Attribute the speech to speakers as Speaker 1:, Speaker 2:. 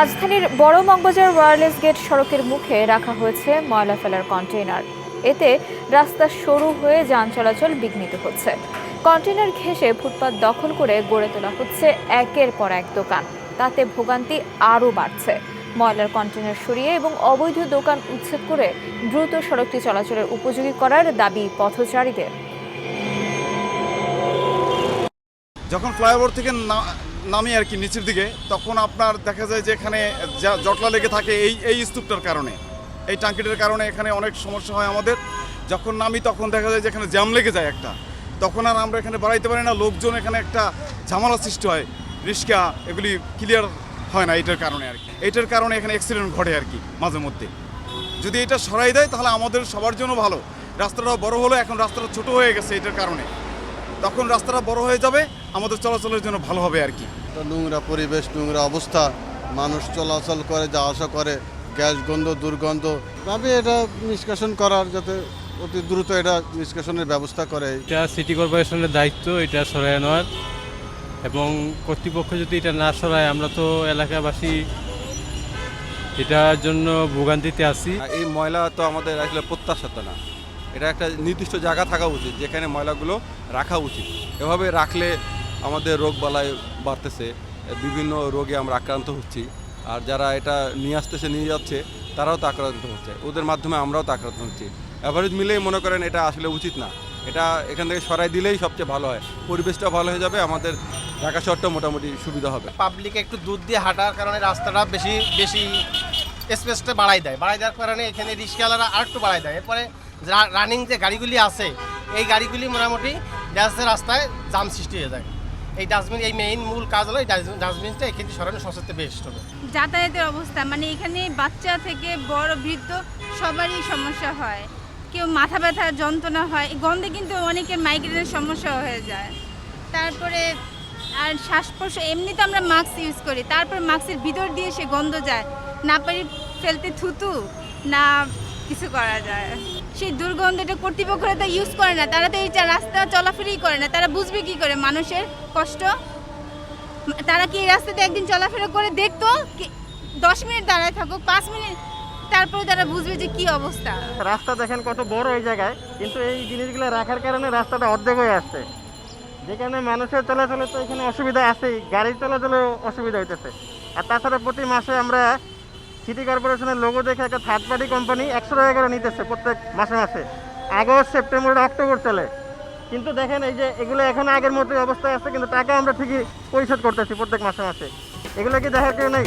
Speaker 1: রাজধানীর বড় Moghbazar wireless gate সড়কের মুখে রাখা হয়েছে ময়লা ফেলার কন্টেইনার এতে রাস্তা সরু হয়ে যান চলাচল বিঘ্নিত হচ্ছে। কন্টেইনার ঘেঁষে ফুটপাত দখল করে গড়ে তোলা হচ্ছে একের পর এক দোকান। তাতে ভোগান্তি আরও বাড়ছে। ময়লার কন্টেইনার সরিয়ে এবং অবৈধ দোকান উচ্ছেদ করে দ্রুত সড়কটি চলাচলের উপযোগী করার দাবি পথচারীদের।
Speaker 2: যখন ফ্লাইওভার থেকে নামি আর কি নিচের দিকে, তখন আপনার দেখা যায় যে এখানে জটলা লেগে থাকে এই এই স্তূপটার কারণে। এই টাঙ্কিটার কারণে এখানে অনেক সমস্যা হয় আমাদের। যখন নামি তখন দেখা যায় যে এখানে জ্যাম লেগে যায় একটা। তখন আর আমরা এখানে বাড়াইতে পারি না, লোকজন এখানে একটা ঝামেলা সৃষ্টি হয়। রিক্সা এগুলি ক্লিয়ার হয় না এটার কারণে আর কি। এটার কারণে এখানে অ্যাক্সিডেন্ট ঘটে আর কি, মাঝে মধ্যে। যদি এটা সরাই দেয় তাহলে আমাদের সবার জন্য ভালো। রাস্তাটা বড় হলো, এখন রাস্তাটা ছোট হয়ে গেছে এটার কারণে। তখন রাস্তাটা বড় হয়ে যাবে, আমাদের চলাচলের জন্য ভালো হবে আর কি।
Speaker 3: একটা নোংরা পরিবেশ নোংরা অবস্থা। মানুষ চলাচল করে যা আসা করে গ্যাস গন্ধ দুর্গন্ধ। ভাবে এটা নিষ্কাশন করার যাতে অতি দ্রুত এটা নিষ্কাশনের ব্যবস্থা করে।
Speaker 4: এটা সিটি কর্পোরেশনের দায়িত্ব এটা সরায় নেওয়ার। এবং কর্তৃপক্ষ যদি এটা না সরায় আমরা তো এলাকাবাসী এটার জন্য ভোগান্তিতে আছি।
Speaker 5: আর এই ময়লা তো আমাদের আসলে প্রত্যাশাত না। এটা একটা নির্দিষ্ট জায়গা থাকা উচিত যেখানে ময়লাগুলো রাখা উচিত। এভাবে রাখলে আমাদের রোগ বালাই বাড়তেছে, বিভিন্ন রোগে আমরা আক্রান্ত হচ্ছি। আর যারা এটা নিয়ে আসতেছে, নিয়ে যাচ্ছে, তারাও তো আক্রান্ত হচ্ছে। ওদের মাধ্যমে আমরাও তো আক্রান্ত হচ্ছি। অ্যাভারেজ মিলেই মনে করেন এটা আসলে উচিত না। এটা এখান থেকে সরাই দিলেই সবচেয়ে ভালো হয়। পরিবেশটা ভালো হয়ে যাবে, আমাদের ঢাকা শহরটা মোটামুটি সুবিধা হবে।
Speaker 6: পাবলিক একটু দুধ দিয়ে হাঁটার কারণে রাস্তাটা বেশি বেশি স্পেসটা বাড়াই দেয়। বাড়াই দেওয়ার কারণে এখানে রিক্সাওয়ালারা আর একটু বাড়াই দেয়। এরপরে রানিং যে গাড়িগুলি আছে, এই গাড়িগুলি মোটামুটি যাচ্ছে রাস্তায় জাম সৃষ্টি হয়ে যায়। এই ডাস্টবিন এই মেইন মূল কাজ হলো এই ডাস্টবিনটা এখানে সরানো সবচেয়ে বেস্ট হবে।
Speaker 7: যাতায়াতের অবস্থা মানে এখানে বাচ্চা থেকে বড়, বৃদ্ধ সবারই সমস্যা হয়। কেউ মাথা ব্যথা, যন্ত্রণা হয়, এই গন্ধে কিন্তু অনেকের মাইগ্রেনের সমস্যা হয়ে যায়। তারপরে আর শ্বাস প্রশ্বাস এমনি তো আমরা মাস্ক ইউজ করি। তারপর মাস্কের ভিতর দিয়ে সে গন্ধ যায়। না পারি ফেলতে থুতু, না কিছু করা যায়। সেই দুর্গন্ধটা কর্তৃপক্ষরা তো ইউজ করে না। তারা তো এই রাস্তা চলাফেরাই করে না। তারা বুঝবে কি করে? মানুষের কষ্ট। তারা কি এই রাস্তাতে একদিন চলাফেরা করে দেখতো? দশ মিনিট দাঁড়ায় থাকুক, পাঁচ মিনিট, তারপরে তারা বুঝবে যে কি অবস্থা।
Speaker 8: রাস্তা দেখেন কত বড় এই জায়গায়। কিন্তু এই জিনিসগুলো রাখার কারণে রাস্তাটা অর্ধেক হয়ে আসছে। যেখানে মানুষের চলাচলে তো এখানে অসুবিধা আছেই। গাড়ি চলাচলেও অসুবিধা হইতেছে। আর তাছাড়া প্রতি মাসে আমরা সিটি কর্পোরেশনের লোগো দেখে একটা থার্ড পার্টি কোম্পানি একশো টাকা করে নিতেছে প্রত্যেক মাসে মাসে। আগস্ট, সেপ্টেম্বর, অক্টোবর চলে। কিন্তু দেখেন এই যে এগুলো এখন আগের মতোই অবস্থায় আছে, কিন্তু টাকা আমরা ঠিকই পরিশোধ করতেছি প্রত্যেক মাসে মাসে। এগুলো কি দেখার কেউ নেই?